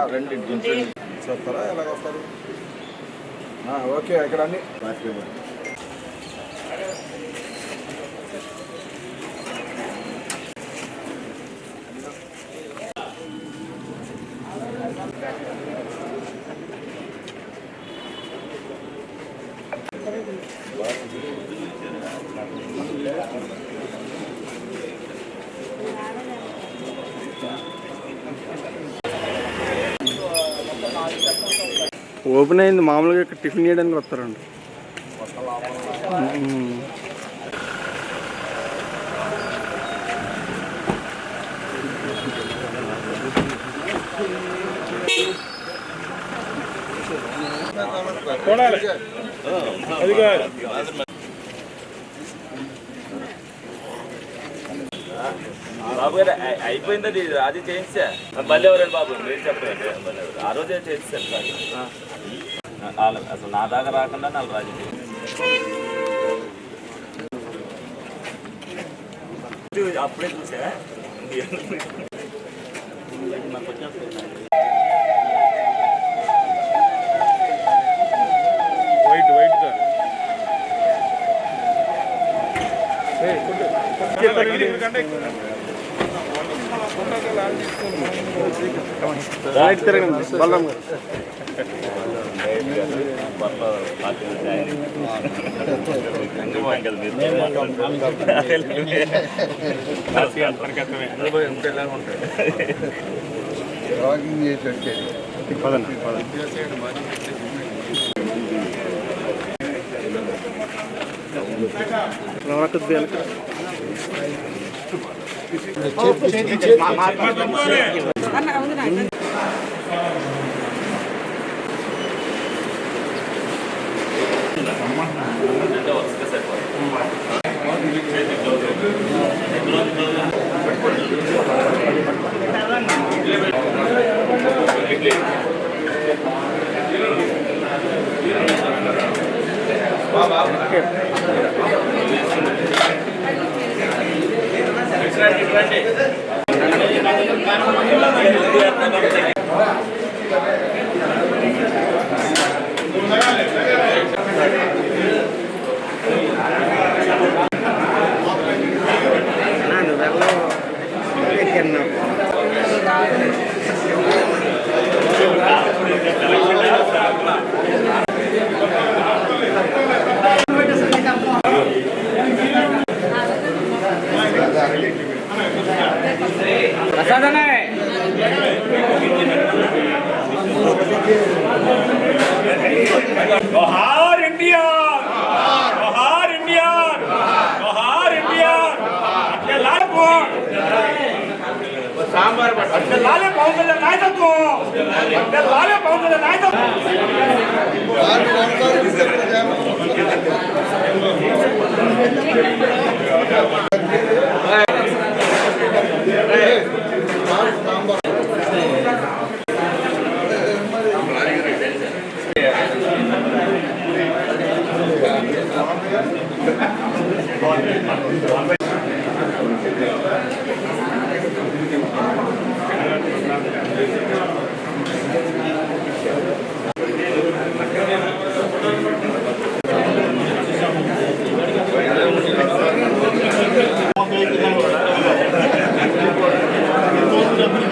రండి దించండి. వస్తారా ఎలాగ వస్తారు? ఆ, ఓకే ఇక్కడ అన్ని. ఓపెన్ అయింది మామూలుగా ఇక్కడ టిఫిన్ చేయడానికి వస్తారండి మ్మ్. బాబు గారు అయి- అయిపోయింది అది అది చేయించా మళ్ళీ ఎవరండి బాబు మీరు చెప్పండి మళ్ళీ ఎవరు? ఆ రోజే చేయించాను సార్ వాళ్ళ- అసలు నా దాకా రాకుండా నాలుగు రాజు అప్పుడే చూసా వైట్ వైట్గా రైట్ చేసి వచ్చేది పదండి పదండి కొద్దిగా వెనక. అంటే వరుసగా సరిపోతుంది لوہار انڈیا لوہار انڈیا لوہار انڈیا لال لالے پاؤں گے لائے تھا تو لالے پاؤں گے لائے تھا Thank you. కళ్యాణ్ నాయకత్వం ఏ గోపి ఆర్డర్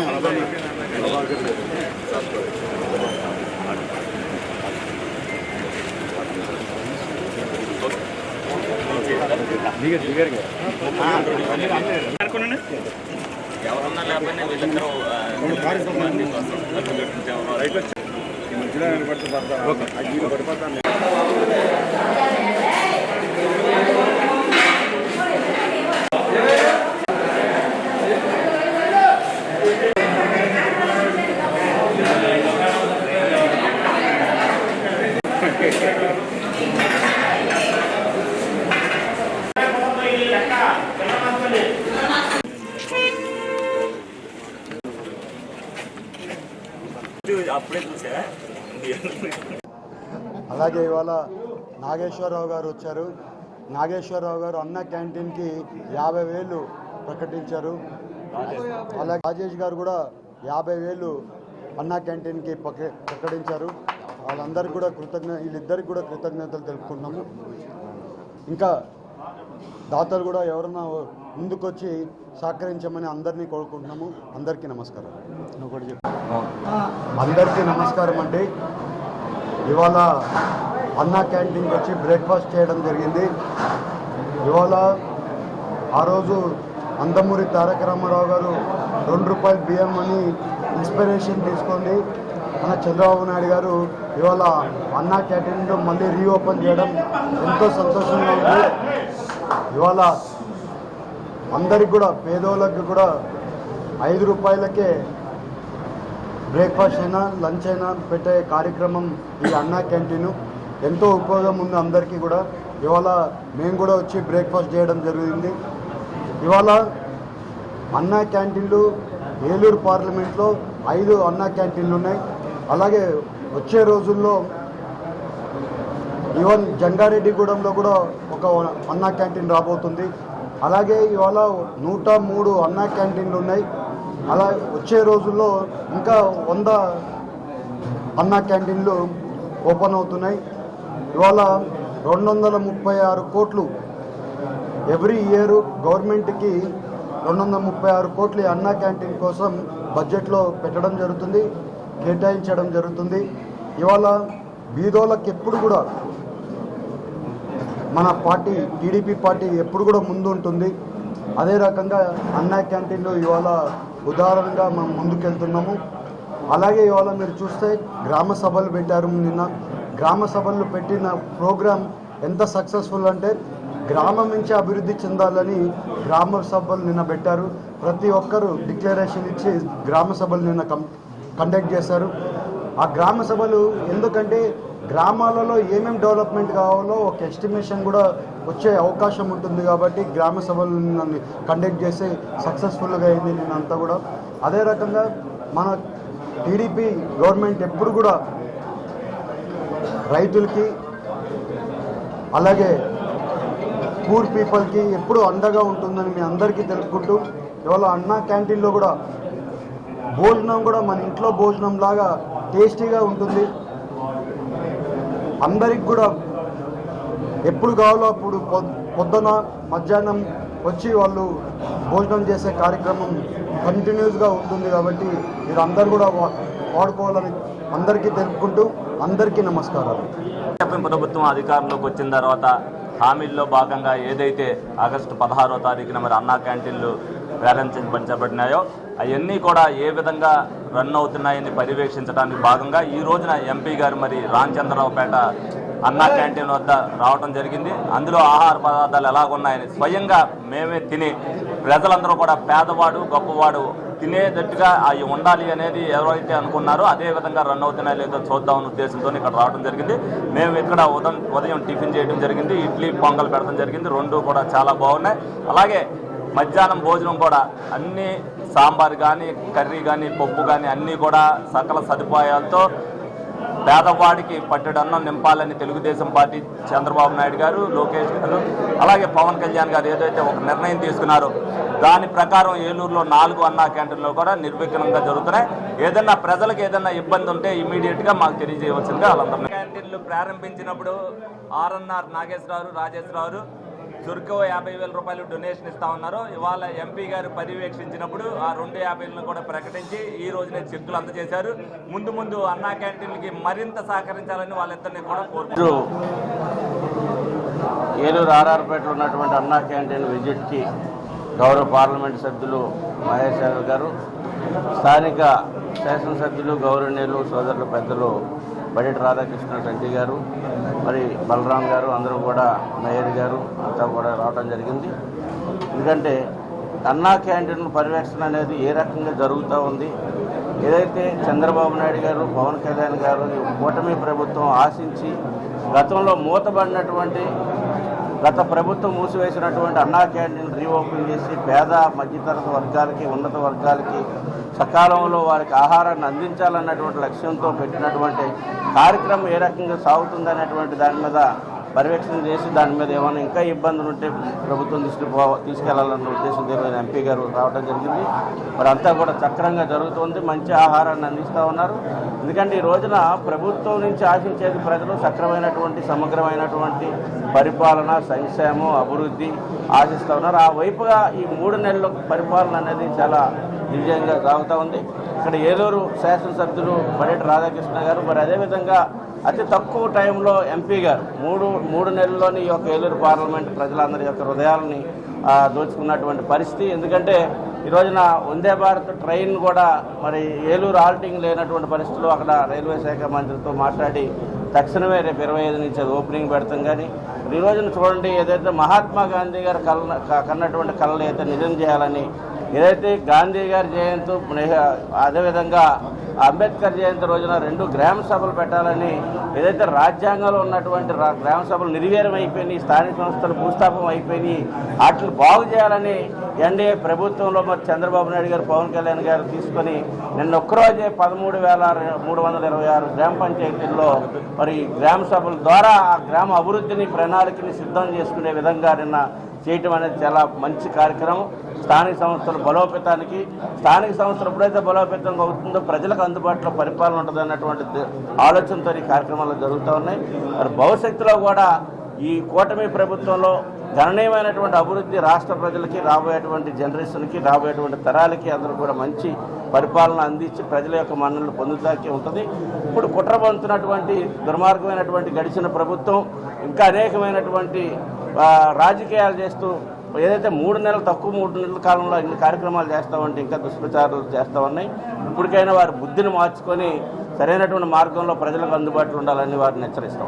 రామా యాభై ఎవరన్నా లేకపోయినా వీళ్ళందరూ ఆ, మంది మధ్యలో నిలబడితే అప్పుడే చూసా అలాగే ఇవాళ నాగేశ్వరరావు గారు వచ్చారు. నాగేశ్వరరావు గారు అన్న క్యాంటీన్కి యాభై వేలు ప్రకటించారు. అలాగే రాజేష్ గారు కూడా యాభై వేలు అన్న క్యాంటీన్కి ప్రకటించారు. వాళ్ళందరికీ కూడా కృతజ్ఞ వీళ్ళిద్దరికి కూడా కృతజ్ఞతలు తెలుపుకుంటున్నాము. ఇంకా దాతలు కూడా ఎవరన్నా ముందుకొచ్చి సహకరించమని అందరినీ కోరుకుంటున్నాము. అందరికీ నమస్కారం. అందరికీ నమస్కారం అండి. ఇవాళ అన్నా క్యాంటీన్కి వచ్చి బ్రేక్ఫాస్ట్ చేయడం జరిగింది. ఇవాళ ఆ రోజు అందమూరి తారక రామారావు గారు రెండు రూపాయలు బియ్యం అని ఇన్స్పిరేషన్ తీసుకోండి. మన చంద్రబాబు నాయుడు గారు ఇవాళ అన్నా క్యాంటీన్ మళ్ళీ రీఓపెన్ చేయడం ఎంతో సంతోషంగా ఉంది. ఇవాళ అందరికి కూడా పేదోళ్ళకి కూడా ఐదు రూపాయలకే బ్రేక్ఫాస్ట్ అయినా లంచ్ అయినా పెట్టే కార్యక్రమం ఈ అన్నా క్యాంటీన్. ఎంతో ఉపయోగం ఉంది అందరికీ కూడా. ఇవాళ మేము కూడా వచ్చి బ్రేక్ఫాస్ట్ చేయడం జరిగింది. ఇవాళ అన్నా క్యాంటీన్లు ఏలూరు పార్లమెంట్లో ఐదు అన్నా క్యాంటీన్లు ఉన్నాయి. అలాగే వచ్చే రోజుల్లో ఈవెన్ జంగారెడ్డిగూడెంలో కూడా ఒక అన్నా క్యాంటీన్ రాబోతుంది. అలాగే ఇవాళ నూట మూడు అన్నా క్యాంటీన్లు ఉన్నాయి. అలా వచ్చే రోజుల్లో ఇంకా వంద అన్నా క్యాంటీన్లు ఓపెన్ అవుతున్నాయి. ఇవాళ రెండు వందల ముప్పై ఆరు కోట్లు ఎవ్రీ ఇయర్ గవర్నమెంట్కి రెండు వందల ముప్పై ఆరు కోట్లు అన్నా క్యాంటీన్ కోసం బడ్జెట్లో పెట్టడం జరుగుతుంది కేటాయించడం జరుగుతుంది. ఇవాళ బీదోళ్ళకి ఎప్పుడు కూడా మన పార్టీ టీడీపీ పార్టీ ఎప్పుడు కూడా ముందు ఉంటుంది అదే రకంగా అన్నా క్యాంటీన్లో ఇవాళ ఉదాహరణగా మనం ముందుకెళ్తున్నాము. అలాగే ఇవాళ మీరు చూస్తే గ్రామ సభలు పెట్టారు నిన్న. గ్రామ సభలు పెట్టిన ప్రోగ్రాం ఎంత సక్సెస్ఫుల్ అంటే గ్రామం నుంచి అభివృద్ధి చెందాలని గ్రామ సభలు నిన్న పెట్టారు. ప్రతి ఒక్కరూ డిక్లరేషన్ ఇచ్చి గ్రామ సభలు నిన్న కం కండక్ట్ చేశారు. ఆ గ్రామ సభలు ఎందుకంటే గ్రామాలలో ఏమేమి డెవలప్మెంట్ కావాలో ఒక ఎస్టిమేషన్ కూడా వచ్చే అవకాశం ఉంటుంది కాబట్టి గ్రామ సభలు నన్ను కండక్ట్ చేసి సక్సెస్ఫుల్గా అయింది నేను అంతా కూడా. అదే రకంగా మన టీడీపీ గవర్నమెంట్ ఎప్పుడు కూడా రైతులకి అలాగే పూర్ పీపుల్కి ఎప్పుడు అండగా ఉంటుందని మీ అందరికీ తెలుపుకుంటూ ఇవాళ అన్నా క్యాంటీన్లో కూడా భోజనం కూడా మన ఇంట్లో భోజనం లాగా టేస్టీగా ఉంటుంది. అందరికి కూడా ఎప్పుడు కావాలో అప్పుడు పొద్దున మధ్యాహ్నం వచ్చి వాళ్ళు భోజనం చేసే కార్యక్రమం కంటిన్యూస్గా ఉంటుంది కాబట్టి మీరు అందరు కూడా వాడుకోవాలని అందరికీ తెలుపుకుంటూ అందరికీ నమస్కారాలు. చెప్పిన ప్రభుత్వం అధికారంలోకి వచ్చిన తర్వాత హామీల్లో భాగంగా ఏదైతే ఆగస్టు పదహారో తారీఖున మరి అన్నా క్యాంటీన్లు ప్రారంభించబడినాయో అవన్నీ కూడా ఏ విధంగా రన్ అవుతున్నాయని పర్యవేక్షించడానికి భాగంగా ఈ రోజున ఎంపీ గారు మరి రామచంద్రరావుపేట అన్నా క్యాంటీన్ వద్ద రావడం జరిగింది. అందులో ఆహార పదార్థాలు ఎలాగున్నాయని స్వయంగా మేమే తిని ప్రజలందరూ కూడా పేదవాడు గొప్పవాడు తినేటట్టుగా అవి ఉండాలి అనేది ఎవరైతే అనుకున్నారో అదే విధంగా రన్ అవుతున్నాయో లేదో చూద్దామన్న ఉద్దేశంతో ఇక్కడ రావడం జరిగింది. మేము ఇక్కడ ఉదయం ఉదయం టిఫిన్ చేయడం జరిగింది. ఇడ్లీ పొంగల్ పెడతాం జరిగింది. రెండు కూడా చాలా బాగున్నాయి. అలాగే మధ్యాహ్నం భోజనం కూడా అన్ని సాంబార్ కానీ కర్రీ కానీ పప్పు కానీ అన్నీ కూడా సకల సదుపాయాలతో పేదవాడికి పట్టడన్నం నింపాలని తెలుగుదేశం పార్టీ చంద్రబాబు నాయుడు గారు లోకేష్ గారు అలాగే పవన్ కళ్యాణ్ గారు ఏదైతే ఒక నిర్ణయం తీసుకున్నారో దాని ప్రకారం ఏలూరులో నాలుగు అన్నా క్యాంటీన్లో కూడా నిర్విఘ్నంగా జరుగుతున్నాయి. ఏదన్నా ప్రజలకు ఏదన్నా ఇబ్బంది ఉంటే ఇమీడియట్గా మాకు తెలియజేయవలసిందిగా వాళ్ళందరూ క్యాంటీన్లు ప్రారంభించినప్పుడు ఆర్ఎన్ఆర్ నాగేశ్వరరావు రాజేశ్వరరావు చురుకు యాభై వేల రూపాయలు డొనేషన్ ఇస్తా ఉన్నారు. ఇవాళ ఎంపీ గారు పర్యవేక్షించినప్పుడు ఆ రెండు యాభైలను కూడా ప్రకటించి ఈ రోజునే చెక్కులు అందజేశారు. ముందు ముందు అన్నా క్యాంటీన్లకి మరింత సహకరించాలని వాళ్ళిద్దరిని కూడా కోరుకుంటున్నారు ఏలూరు ఆర్ఆర్పేటలో ఉన్నటువంటి అన్నా క్యాంటీన్ విజిట్కి గౌరవ పార్లమెంట్ సభ్యులు మహేష్ యాదవ్ గారు స్థానిక శాసనసభ్యులు గౌరవనీయులు సోదరులు పెద్దలు బడెట్ రాధాకృష్ణ రెడ్డి గారు మరి బలరాం గారు అందరూ కూడా మేయర్ గారు అంతా కూడా రావడం జరిగింది. ఎందుకంటే అన్నా క్యాంటీన్ పర్యవేక్షణ అనేది ఏ రకంగా జరుగుతూ ఉంది? ఏదైతే చంద్రబాబు నాయుడు గారు పవన్ కళ్యాణ్ గారు ఈ కూటమి ప్రభుత్వం ఆశించి గతంలో మూతబడినటువంటి గత ప్రభుత్వం మూసివేసినటువంటి అన్నా క్యాంటీన్ రీఓపెన్ చేసి పేద మధ్యతరగతి వర్గాలకి ఉన్నత వర్గాలకి సకాలంలో వారికి ఆహారాన్ని అందించాలన్నటువంటి లక్ష్యంతో పెట్టినటువంటి కార్యక్రమం ఏ రకంగా సాగుతుందనేటువంటి దాని మీద పర్యవేక్షణ చేసి దాని మీద ఏమైనా ఇంకా ఇబ్బందులు ఉంటే ప్రభుత్వం తీసుకుపో తీసుకెళ్ళాలన్న ఉద్దేశంతో ఈరోజు ఎంపీ గారు రావడం జరిగింది. మరి అంతా కూడా చక్రంగా జరుగుతుంది. మంచి ఆహారాన్ని అందిస్తూ ఉన్నారు. ఎందుకంటే ఈ రోజున ప్రభుత్వం నుంచి ఆశించేది ప్రజలు సక్రమైనటువంటి సమగ్రమైనటువంటి పరిపాలన సంక్షేమం అభివృద్ధి ఆశిస్తూ ఉన్నారు. ఆ వైపుగా ఈ మూడు నెలల పరిపాలన అనేది చాలా విజయంగా సాగుతూ ఉంది. ఇక్కడ ఏలూరు శాసనసభ్యులు బడేటి రాధాకృష్ణ గారు మరి అదేవిధంగా అతి తక్కువ టైంలో ఎంపీ గారు మూడు మూడు నెలల్లోని ఈ యొక్క ఏలూరు పార్లమెంట్ ప్రజలందరి యొక్క హృదయాలని దోచుకున్నటువంటి పరిస్థితి. ఎందుకంటే ఈ రోజున వందే భారత్ ట్రైన్ కూడా మరి ఏలూరు ఆల్టింగ్ లేనటువంటి పరిస్థితుల్లో అక్కడ రైల్వే శాఖ మంత్రితో మాట్లాడి తక్షణమే రేపు ఇరవై ఐదు నుంచి అది ఓపెనింగ్ పెడతాం కానీ ఈ రోజున చూడండి ఏదైతే మహాత్మా గాంధీ గారు కల కన్నటువంటి కళలు అయితే నిజం చేయాలని ఏదైతే గాంధీ గారి జయంతి అదేవిధంగా అంబేద్కర్ జయంతి రోజున రెండు గ్రామ సభలు పెట్టాలని ఏదైతే రాజ్యాంగంలో ఉన్నటువంటి గ్రామ సభలు నిర్వీర్యం అయిపోయినాయి స్థానిక సంస్థలు భూస్థాపం అయిపోయినాయి వాటిని బాగు చేయాలని ఎన్డీఏ ప్రభుత్వంలో మరి చంద్రబాబు నాయుడు గారు పవన్ కళ్యాణ్ గారు తీసుకొని నిన్న ఒక్కరోజే పదమూడు వేల మూడు వందల ఇరవై ఆరు గ్రామ పంచాయతీల్లో మరి గ్రామ సభల ద్వారా ఆ గ్రామ అభివృద్ధిని ప్రణాళికని సిద్ధం చేసుకునే విధంగా నిన్న చేయటం అనేది చాలా మంచి కార్యక్రమం. స్థానిక సంస్థల బలోపేతానికి స్థానిక సంస్థలు ఎప్పుడైతే బలోపేతంగా అవుతుందో ప్రజలకు అందుబాటులో పరిపాలన ఉంటుంది అన్నటువంటి ఆలోచనతో ఈ కార్యక్రమాలు జరుగుతూ ఉన్నాయి. మరి భవిష్యత్తులో కూడా ఈ కూటమి ప్రభుత్వంలో గణనీయమైనటువంటి అభివృద్ధి రాష్ట్ర ప్రజలకి రాబోయేటువంటి జనరేషన్కి రాబోయేటువంటి తరాలకి అందరూ కూడా మంచి పరిపాలన అందించి ప్రజల యొక్క మన్నలు పొందుతాకే ఉంటుంది. ఇప్పుడు కుట్రబంతున్నటువంటి దుర్మార్గమైనటువంటి గడిచిన ప్రభుత్వం ఇంకా అనేకమైనటువంటి రాజకీయాలు చేస్తూ ఏదైతే మూడు నెలలు తక్కువ మూడు నెలల కాలంలో ఇన్ని కార్యక్రమాలు చేస్తామంటే ఇంకా దుష్ప్రచారాలు చేస్తూ ఉన్నాయి. ఇప్పటికైనా వారి బుద్ధిని మార్చుకొని సరైనటువంటి మార్గంలో ప్రజలకు అందుబాటులో ఉండాలని వారిని హెచ్చరిస్తాం.